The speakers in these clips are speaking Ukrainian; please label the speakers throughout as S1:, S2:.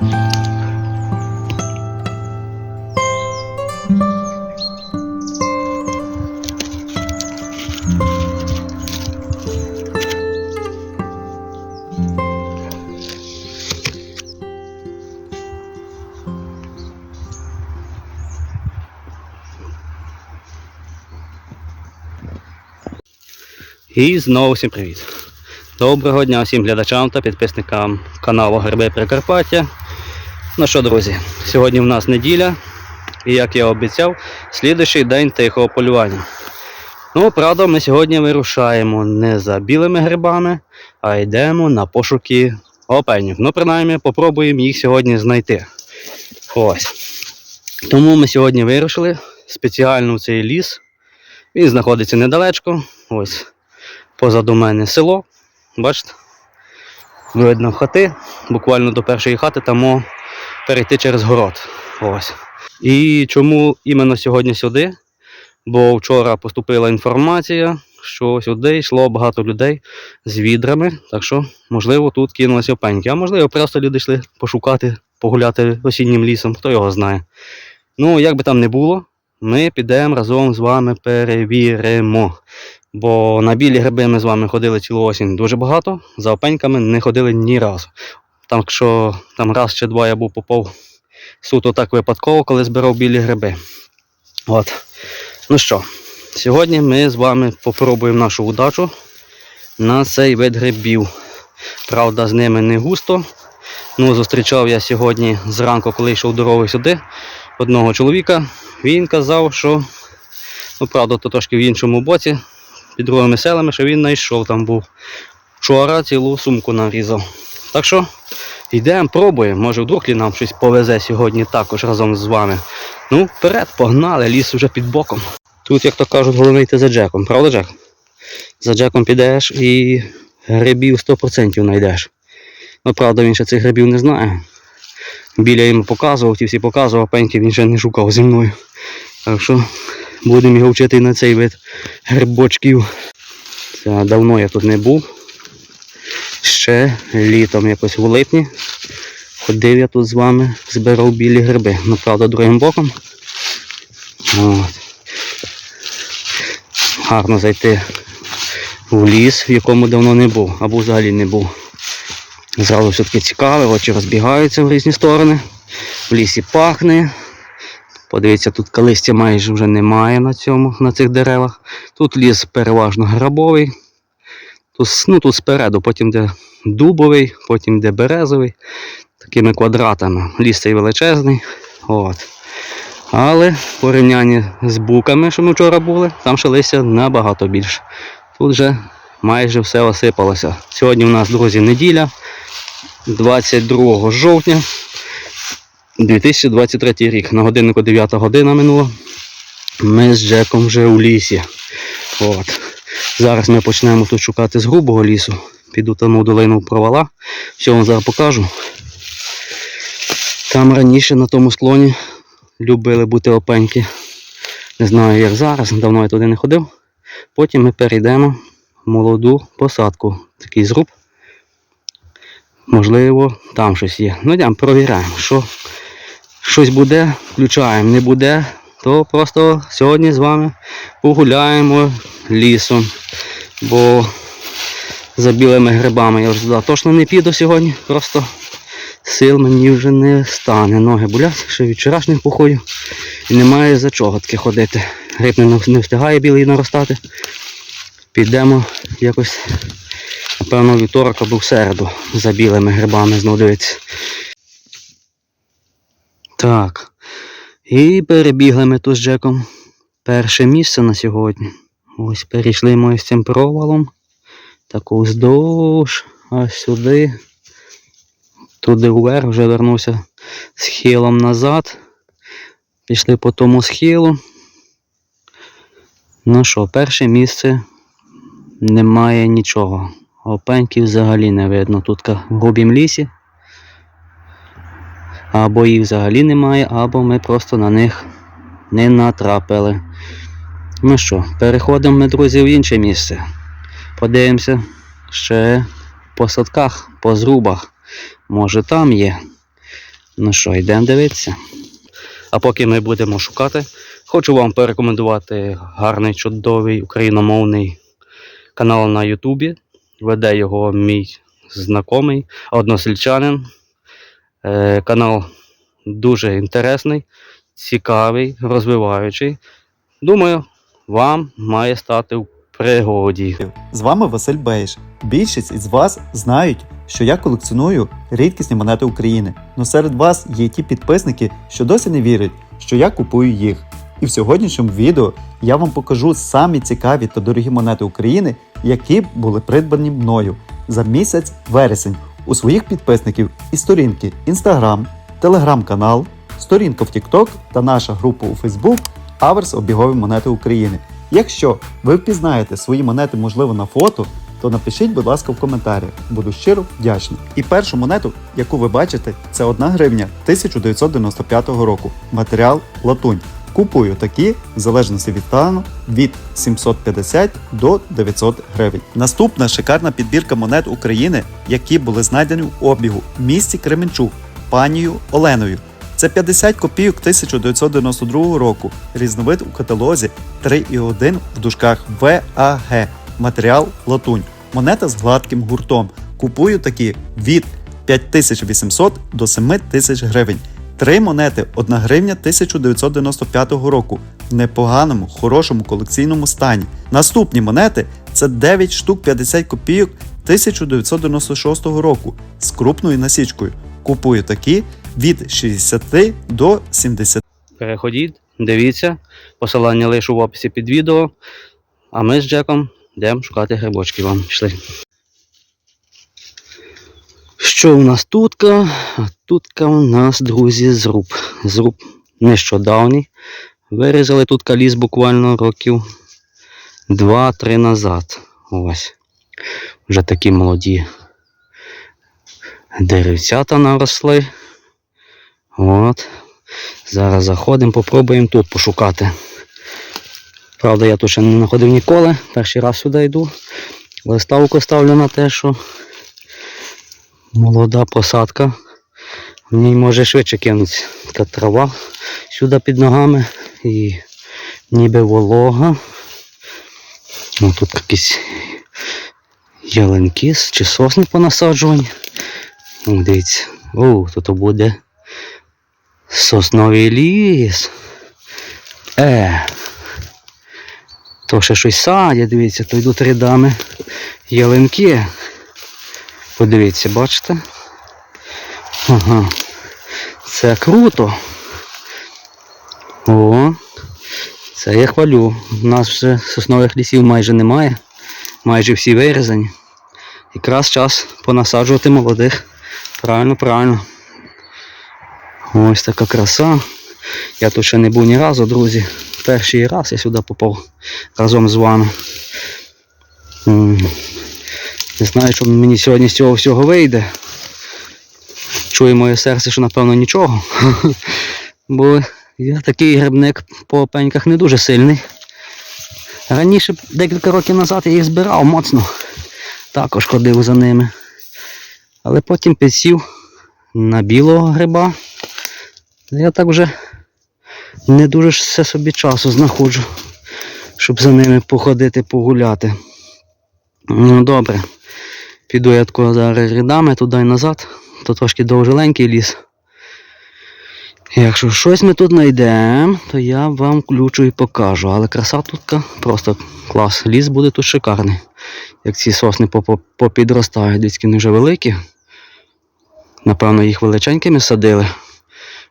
S1: І знову всім привіт. Доброго дня всім глядачам та підписникам каналу Гриби Прикарпаття. Ну що, друзі, сьогодні в нас неділя, і як я обіцяв, слідуючий день тихого полювання. Ну, правда, ми сьогодні вирушаємо не за білими грибами, а йдемо на пошуки опенів. Ну, принаймні, попробуємо їх сьогодні знайти. Ось. Тому ми сьогодні вирушили спеціально в цей ліс. Він знаходиться недалечко. Ось позаду мене село. Бачите? Видно хати. Буквально до першої хати там перейти через город. Ось. І чому іменно сьогодні сюди? Бо вчора поступила інформація, що сюди йшло багато людей з відрами. Так що, можливо, тут кинулися опеньки. А можливо, просто люди йшли пошукати, погуляти осіннім лісом, хто його знає. Ну, як би там не було, ми підемо разом з вами перевіримо. Бо на білі гриби ми з вами ходили цілу осінь дуже багато, за опеньками не ходили ні разу. Так що там раз чи два я був попав суто так випадково, коли збирав білі гриби. От. Ну що, сьогодні ми з вами попробуємо нашу удачу на цей вид грибів. Правда, з ними не густо. Ну, зустрічав я сьогодні зранку, коли йшов дорогою сюди, одного чоловіка. Він казав, що, ну правда, то трошки в іншому боці, під другими селами, що він знайшов там був. Вчора цілу сумку нарізав. Так що йдемо, пробуємо. Може вдруг нам щось повезе сьогодні також разом з вами. Ну, вперед, погнали, ліс уже під боком. Тут, як то кажуть, головне йти за Джеком, правда, Джек? За Джеком підеш і грибів 100% знайдеш. Ну, правда, він ще цих грибів не знає. Біля йому показував, ті всі показував, пеньки він ще не шукав зі мною. Так що будемо його вчити на цей вид грибочків. Це давно я тут не був. Ще літом якось в липні. Ходив я тут з вами, збирав білі гриби. Ну, другим боком. От. Гарно зайти в ліс, в якому давно не був, або взагалі не був. Зразу все-таки цікаве, очі розбігаються в різні сторони. В лісі пахне. Подивіться, тут калистя майже вже немає на цьому, на цих деревах. Тут ліс переважно грабовий. Тут, ну, тут спереду, потім де дубовий, потім де березовий. Такими квадратами. Ліс цей величезний. От. Але в порівнянні з буками, що ми вчора були, там ще листя набагато більше. Тут вже майже все осипалося. Сьогодні у нас, друзі, неділя, 22 жовтня 2023 рік. На годиннику 9 година минула. Ми з Джеком вже у лісі. От. Зараз ми почнемо тут шукати з грубого лісу. Піду там у долину провала. Все вам зараз покажу. Там раніше на тому склоні любили бути опеньки. Не знаю як зараз, давно я туди не ходив. Потім ми перейдемо в молоду посадку. Такий зруб. Можливо, там щось є. Ну йдемо, провіряємо, що щось буде, включаємо, не буде, то просто сьогодні з вами погуляємо лісом. Бо за білими грибами я вже туди точно не піду сьогодні. Просто сил мені вже не стане. Ноги болять, ще від вчорашніх походів. І немає за чого таки ходити. Гриб не, встигає білий наростати. Підемо якось, напевно, вівторок або в середу за білими грибами знову. Так. І перебігли ми тут з Джеком перше місце на сьогодні. Ось перейшли ми ось цим провалом. Так уздовж, аж сюди. Туди вверх вже вернувся схилом назад. Пішли по тому схилу. Ну що, перше місце немає нічого. Опеньків взагалі не видно. Тут в грубім лісі. Або їх взагалі немає, або ми просто на них не натрапили. Ну що, переходимо ми, друзі, в інше місце. Подивимося ще по садках, по зрубах. Може там є. Ну що, йдемо дивитися. А поки ми будемо шукати, хочу вам порекомендувати гарний чудовий україномовний канал на Ютубі. Веде його мій знайомий, односельчанин. Е, канал дуже інтересний, цікавий, розвиваючий. Думаю, вам має стати в пригоді.
S2: З вами Василь Бейш. Більшість із вас знають, що я колекціоную рідкісні монети України. Но серед вас є ті підписники, що досі не вірять, що я купую їх. І в сьогоднішньому відео я вам покажу самі цікаві та дорогі монети України, які були придбані мною за місяць вересень у своїх підписників і сторінки Instagram, телеграм-канал, сторінка в TikTok та наша група у Facebook Аверс обігові монети України. Якщо ви впізнаєте свої монети, можливо, на фото, то напишіть, будь ласка, в коментарях. Буду щиро вдячний. І першу монету, яку ви бачите, це 1 гривня 1995 року. Матеріал латунь. Купую такі, в залежності від стану, від 750 до 900 гривень. Наступна шикарна підбірка монет України, які були знайдені в обігу в місті Кременчук панією Оленою. Це 50 копійок 1992 року. Різновид у каталозі 3,1 в дужках ВАГ. Матеріал латунь. Монета з гладким гуртом. Купую такі від 5800 до 7000 гривень. Три монети 1 гривня 1995 року в непоганому, хорошому колекційному стані. Наступні монети це 9 штук 50 копійок 1996 року з крупною насічкою. Купую такі від 60 до 70
S1: Переходіть, дивіться, посилання лишу в описі під відео. А ми з Джеком йдемо шукати грибочки вам. Пішли. Що у нас тутка? А Тутка у нас, друзі, зруб. Зруб нещодавній. Вирізали тут ліс буквально років 2-3 назад. Ось. Вже такі молоді деревцята наросли. От. Зараз заходимо, попробуємо тут пошукати. Правда, я тут ще не знаходив ніколи. Перший раз сюди йду. Листавку ставлю на те, що молода посадка. В ній може швидше кинутися та трава сюди під ногами і ніби волога. Ну, тут якісь ялинки чи сосни понасаджувані. О, дивіться. О, тут буде сосновий ліс. Е. То ще щось садять, дивіться, то йдуть рядами ялинки. Подивіться, бачите? Ага. Це круто. О, це я хвалю. У нас вже соснових лісів майже немає. Майже всі вирізані. Якраз час понасаджувати молодих. Правильно, правильно. Ось така краса. Я тут ще не був ні разу, друзі. Перший раз я сюди попав разом з вами. Не знаю, що мені сьогодні з цього всього вийде. Чує моє серце, що напевно нічого. Бо я такий грибник по пеньках не дуже сильний. Раніше, декілька років назад, я їх збирав моцно. Також ходив за ними. Але потім підсів на білого гриба. Я так вже не дуже все собі часу знаходжу, щоб за ними походити, погуляти. Ну добре. Піду я тако зараз рядами туди і назад, то трошки довжеленький ліс. Якщо щось ми тут знайдемо, то я вам включу і покажу. Але краса тут просто клас. Ліс буде тут шикарний. Як ці сосни попідростають, десь вони вже великі. Напевно, їх величенькими садили,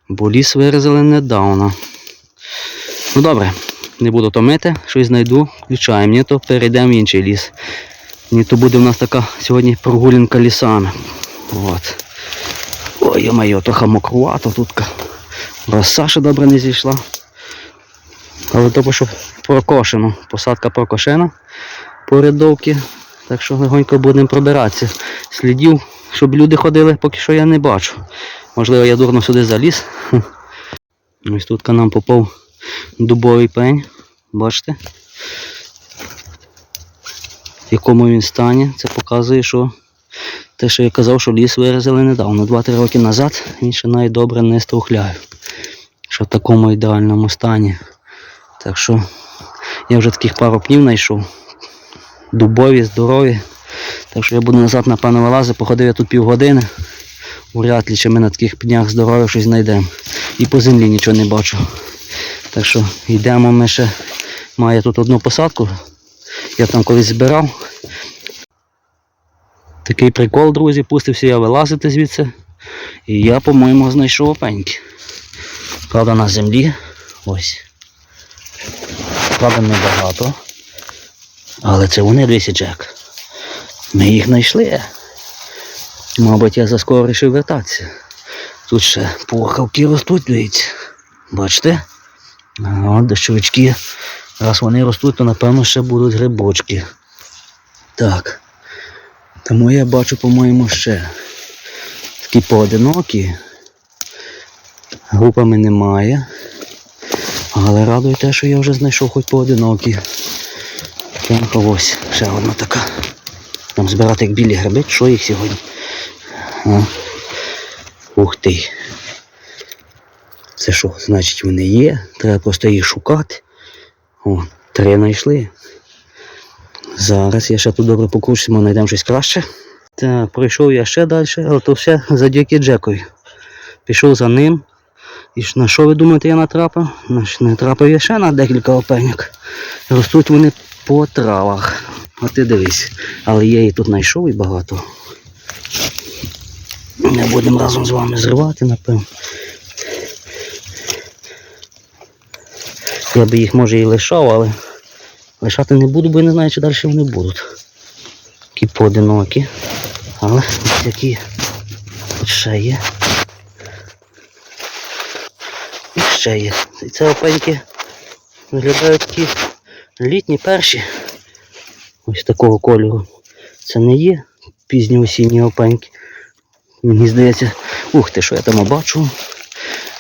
S1: бо ліс вирізали недавно. Ну добре, не буду томити, щось знайду, включаємо. Ні, то перейдемо в інший ліс. Ні, то буде в нас така сьогодні прогулянка лісами. От. Ой, моє, то хамокрувато тут. Роса ще добре не зійшла. Але то що прокошено. Посадка прокошена по рядовці. Так що легонько будемо пробиратися. Слідів, щоб люди ходили, поки що я не бачу. Можливо, я дурно сюди заліз. Ось тут нам попав дубовий пень. Бачите? В якому він стані. Це показує, що те, що я казав, що ліс вирізали недавно, 2-3 роки назад, він ще навіть добре не струхляє. Що в такому ідеальному стані. Так що я вже таких пару пнів знайшов. Дубові, здорові. Так що я буду назад, напевно, вилазити, походив я тут півгодини. Вряд ли чи ми на таких пнях здорових щось знайдемо. І по землі нічого не бачу. Так що йдемо ми ще. Має тут одну посадку. Я там колись збирав. Такий прикол, друзі, пустився я вилазити звідси. І я, по-моєму, знайшов опеньки. Правда, на землі. Ось. Правда, небагато. Але це вони дивіться, Джек. Ми їх знайшли. Мабуть, я заскоро вирішив вертатися. Тут ще порхавки ростуть, дивіться. Бачите? От дощовички. Раз вони ростуть, то напевно ще будуть грибочки. Так. Тому я бачу, по-моєму, ще такі поодинокі. Групами немає. Але радує те, що я вже знайшов хоч поодинокі. Ось, ще одна така. Там збирати як білі гриби, що їх сьогодні? А? Ух ти. Це що, значить вони є? Треба просто їх шукати. О, три знайшли. Зараз я ще тут добре покручуся, знайдемо щось краще. Так, пройшов я ще далі, але то все завдяки Джекові. Пішов за ним. І на що ви думаєте, я натрапив? Значить, натрапив я ще на декілька опеньок. Ростуть вони по травах. А ти дивись. Але я її тут знайшов і багато. Ми будемо разом з вами зривати, напевно. Я би їх може і лишав, але лишати не буду, бо я не знаю, чи далі вони будуть. Такі поодинокі. Але ось тут ще є. І ще є. І це опеньки виглядають такі літні перші. Ось такого кольору. Це не є пізні осінні опеньки. Мені здається, ух ти, що я там бачу.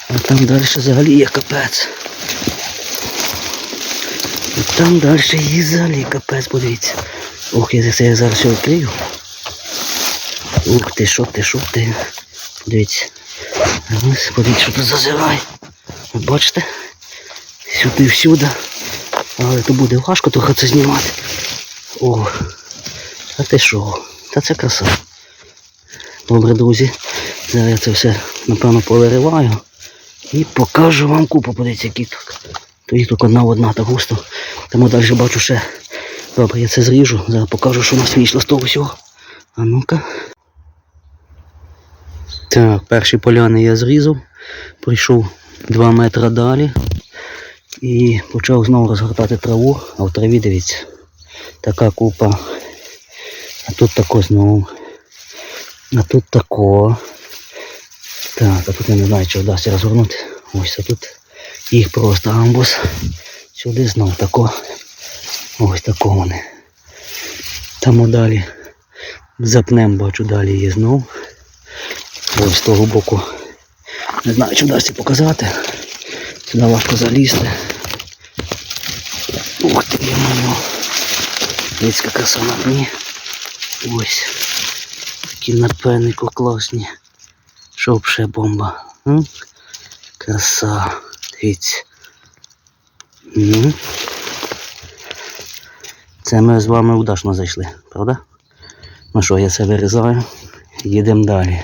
S1: А там далі взагалі є капець. І там далі є взагалі капець, подивіться. Ух, я це я зараз все відкрию. Ух ти, що ти, що ти. Подивіться. Ось, подивіться, що тут зазирає. Бачите? Сюди всюди. Але то буде важко трохи це знімати. О, а ти що? Та це краса. Добре, друзі. Зараз я це все, напевно, повириваю. І покажу вам купу, подивіться, які тут. То їх тільки одна одна так густо. Тому далі бачу ще. Добре, я це зріжу. Зараз покажу, що у нас вийшло з того всього. А ну-ка. Так, перші поляни я зрізав. Прийшов 2 метри далі. І почав знову розгортати траву, а в траві дивіться. Така купа. А тут тако знову. А тут тако. Так, а тут я не знаю, чи вдасться розгорнути. Ось а тут їх просто амбус. Сюди знов тако. Ось тако вони. Там далі запнем, бачу, далі є знов. Ось з того боку. Не знаю, чи вдасться показати. Сюди важко залізти. Ух ти, я Дивіться, яка краса на дні. Ось. Такі напевнику класні. Що ще бомба. М? Краса. Дивіться. М. Це ми з вами удачно зайшли, правда? Ну що, я це вирізаю. Їдемо далі.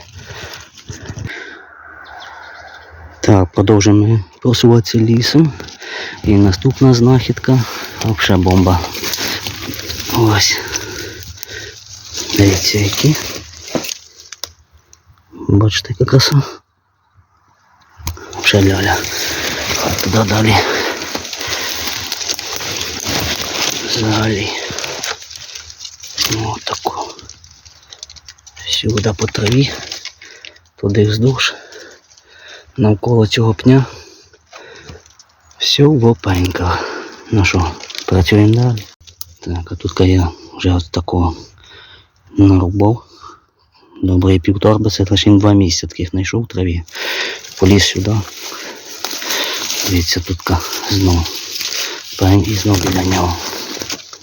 S1: Так, продовжуємо просуватися лісом. І наступна знахідка. Взагалі бомба. Ось. Дивіться які. Бачите, яка краса. Ще ляля. А туди далі. Взагалі. Ось тако. Сюди по траві. Туди вздовж. Навколо цього пня. Все в опеньках. Ну що, працюємо далі. Так, а тут я вже от такого нарубав. Добре півторби, це лише два місяці таких знайшов в траві. Поліз сюди. Дивіться, тут знову Пень і знову біля нього.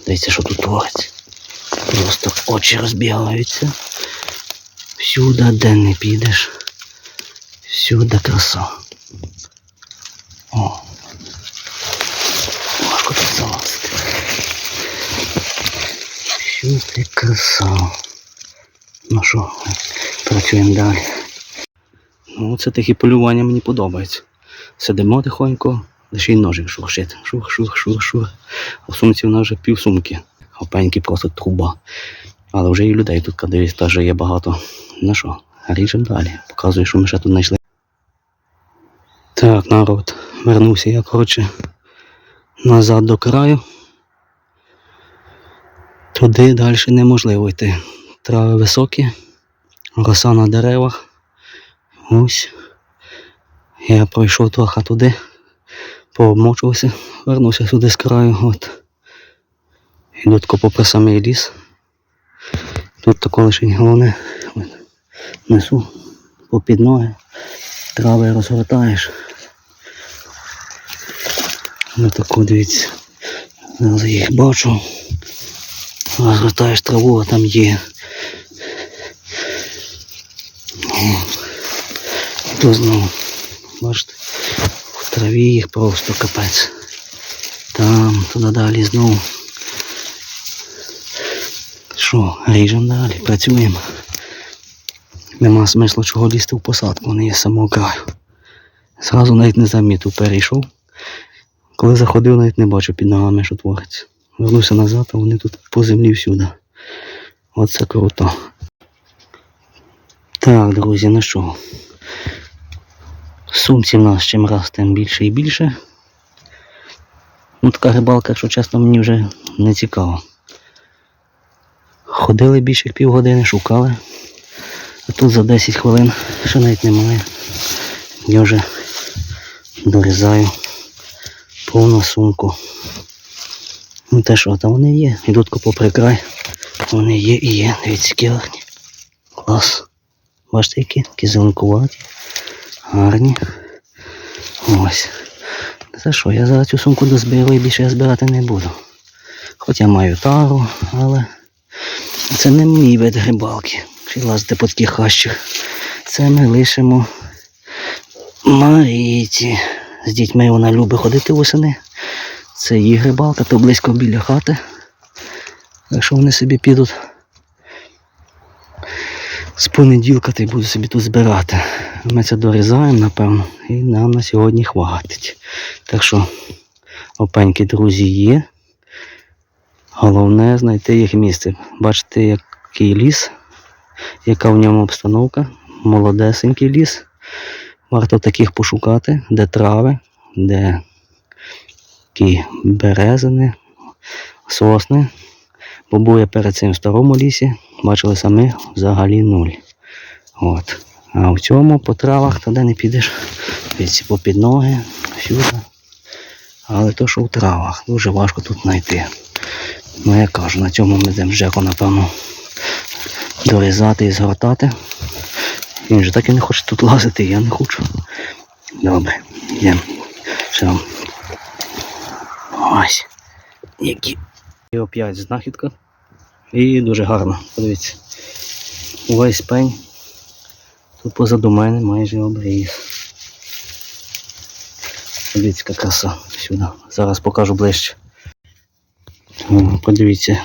S1: Дивіться, що тут твориться. Просто очі розбігаються. Всюди, де не підеш. Всюди краса. О. Важко тут залазити. Всюди краса. Ну що, працюємо далі. Ну, це такі полювання мені подобається. Сидимо тихонько, лише й ножик шуршить. Шур, шур, шур, шур. А в сумці вона вже пів сумки. А просто труба. Але вже і людей тут кадись теж є багато. Ну що, ріжемо далі. Показую, що ми ще тут знайшли. Так, народ, вернувся я, коротше, назад до краю. Туди далі неможливо йти. Трави високі, роса на деревах. Ось. Я пройшов трохи туди, пообмочувався, вернувся сюди з краю. От. Тако попри самий ліс. Тут тако лише головне. От. Несу попід ноги, трави розгортаєш. Ось таку дивіться. Зараз їх бачу. Розгортаєш траву, а там є. То знову. Бачите, в траві їх просто капець. Там, туди далі знову. Що, ріжемо далі, працюємо. Нема смислу чого лізти в посадку, вони є самого краю. Зразу навіть не замітив, перейшов. Коли заходив, навіть не бачив під ногами, що твориться. Вернувся назад, а вони тут по землі всюди. Оце круто. Так, друзі, ну що? Сумці в нас чим раз тим більше і більше. Ну така рибалка, якщо чесно, мені вже не цікаво. Ходили більше як півгодини, шукали. А тут за 10 хвилин ще навіть немає. Я вже дорізаю повну сумку. Ну те що, там вони є. Ідуть попри край. Вони є і є. Дивіться, які гарні. Клас. Бачите, які? Які зеленкуваті. Гарні. Ось. Це що, я зараз цю сумку дозберу і більше я збирати не буду. Хоч я маю тару, але це не мій вид рибалки. Чи лазити по таких хащах. Це ми лишимо Маріті. З дітьми вона любить ходити восени. Це її рибалка, то близько біля хати. Якщо вони собі підуть з понеділка, й буду собі тут збирати. Ми це дорізаємо, напевно, і нам на сьогодні хватить. Так що опеньки, друзі, є. Головне знайти їх місце. Бачите, який ліс, яка в ньому обстановка. Молодесенький ліс. Варто таких пошукати, де трави, де такі березини, сосни. Я перед цим старому лісі, бачили самі взагалі нуль. От. А в цьому по травах туди не підеш. Дивіться, попід ноги, всюди. Але то, що в травах, дуже важко тут знайти. Ну я кажу, на цьому ми будемо Жеку, напевно, дорізати і згортати. Він же так і не хоче тут лазити, я не хочу. Добре, йдемо. Ось. Які. І опять знахідка. І дуже гарно. Подивіться. Увесь пень. Тут позаду мене майже обріз. Подивіться, яка краса сюди. Зараз покажу ближче. Подивіться,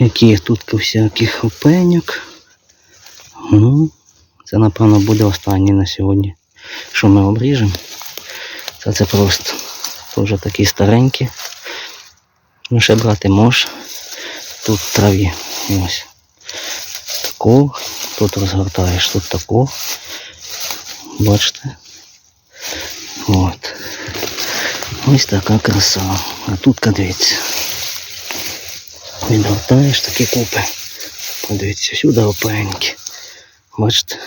S1: яких тут всяких опеньок. Ну, це напевно буде останній на сьогодні, що ми обріжемо. Це це просто теж такі старенькі. Ну, ще брати мож. Тут в траві. Ось. Таку. Тут розгортаєш, тут таку. Бачите? От. Ось така краса. А тут дивіться. Відгортаєш такі купи. Подивіться, сюди опеньки. Бачите?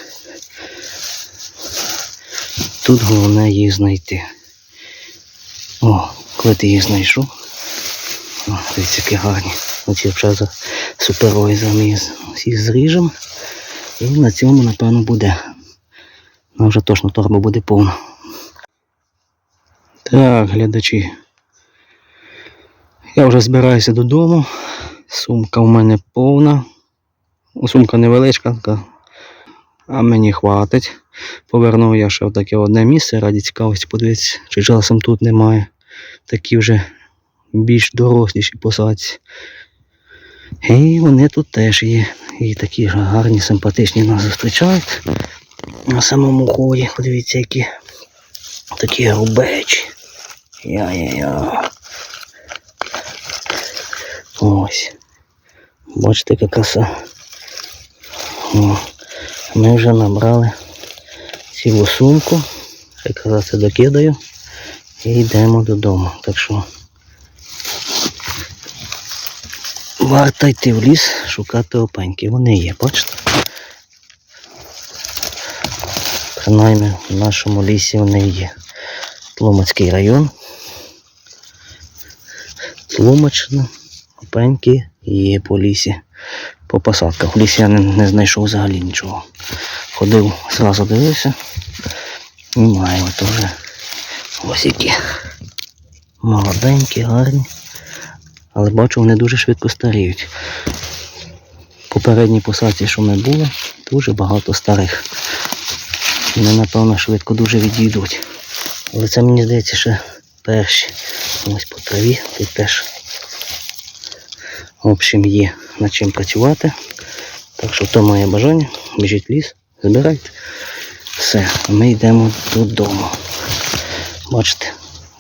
S1: Тут головне їх знайти. О, коли ти їх знайшов. О, дивіться, які гарні. Вже за суперовий заміс. Всіх зріжемо. І на цьому, напевно, буде. Ну, вже точно торба буде повна. Так, глядачі. Я вже збираюся додому. Сумка в мене повна. Сумка невеличка, така, а мені хватить. Повернув я ще в таке одне місце раді цікавості подивитися, чи часом тут немає. Такі вже більш доросліші посадці. І вони тут теж є. І такі ж гарні, симпатичні нас зустрічають. На самому ході, подивіться, які такі грубечі. Я-я-я. Ось. Бачите, яка краса. О, ми вже набрали цілу сумку. Якраз це докидаю. І йдемо додому. Так що варто йти в ліс, шукати опеньки. Вони є, бачите? Принаймні в нашому лісі вони є. Тлумацький район. Тлумачно, опеньки є по лісі. По посадках. В лісі я не, не знайшов взагалі нічого. Ходив, зразу дивився. Немає вже. Ось які. Молоденькі, гарні. Але бачу, вони дуже швидко старіють. Попередній посадці, що ми були, дуже багато старих. Вони, напевно, швидко дуже відійдуть. Але це мені здається ще перші. Ось по траві тут теж. В общем, є над чим працювати. Так що хто має бажання, біжіть в ліс, збирайте. Все, ми йдемо додому. Бачите,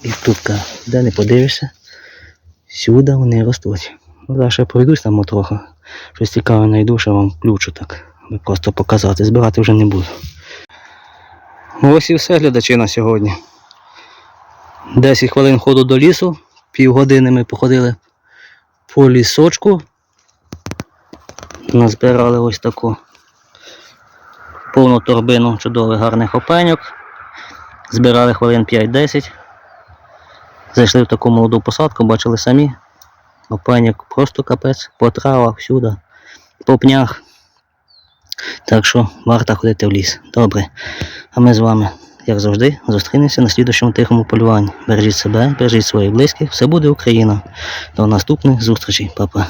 S1: відтутка, де не подивишся, сюди вони ростуть. Ну, зараз ще пройдусь там трохи. Щось цікаве знайду, що вам включу так. аби Просто показати. Збирати вже не буду. Ось і все, глядачі на сьогодні. 10 хвилин ходу до лісу, півгодини ми походили по лісочку. Назбирали ось таку повну торбину чудових гарних опеньок. Збирали хвилин 5-10. Зайшли в таку молоду посадку, бачили самі. Опеньок просто капець, по травах, всюди, по пнях. Так що варто ходити в ліс. Добре. А ми з вами, як завжди, зустрінемося на слідущому тихому полюванні. Бережіть себе, бережіть своїх близьких. Все буде Україна. До наступних зустрічей, Па-па.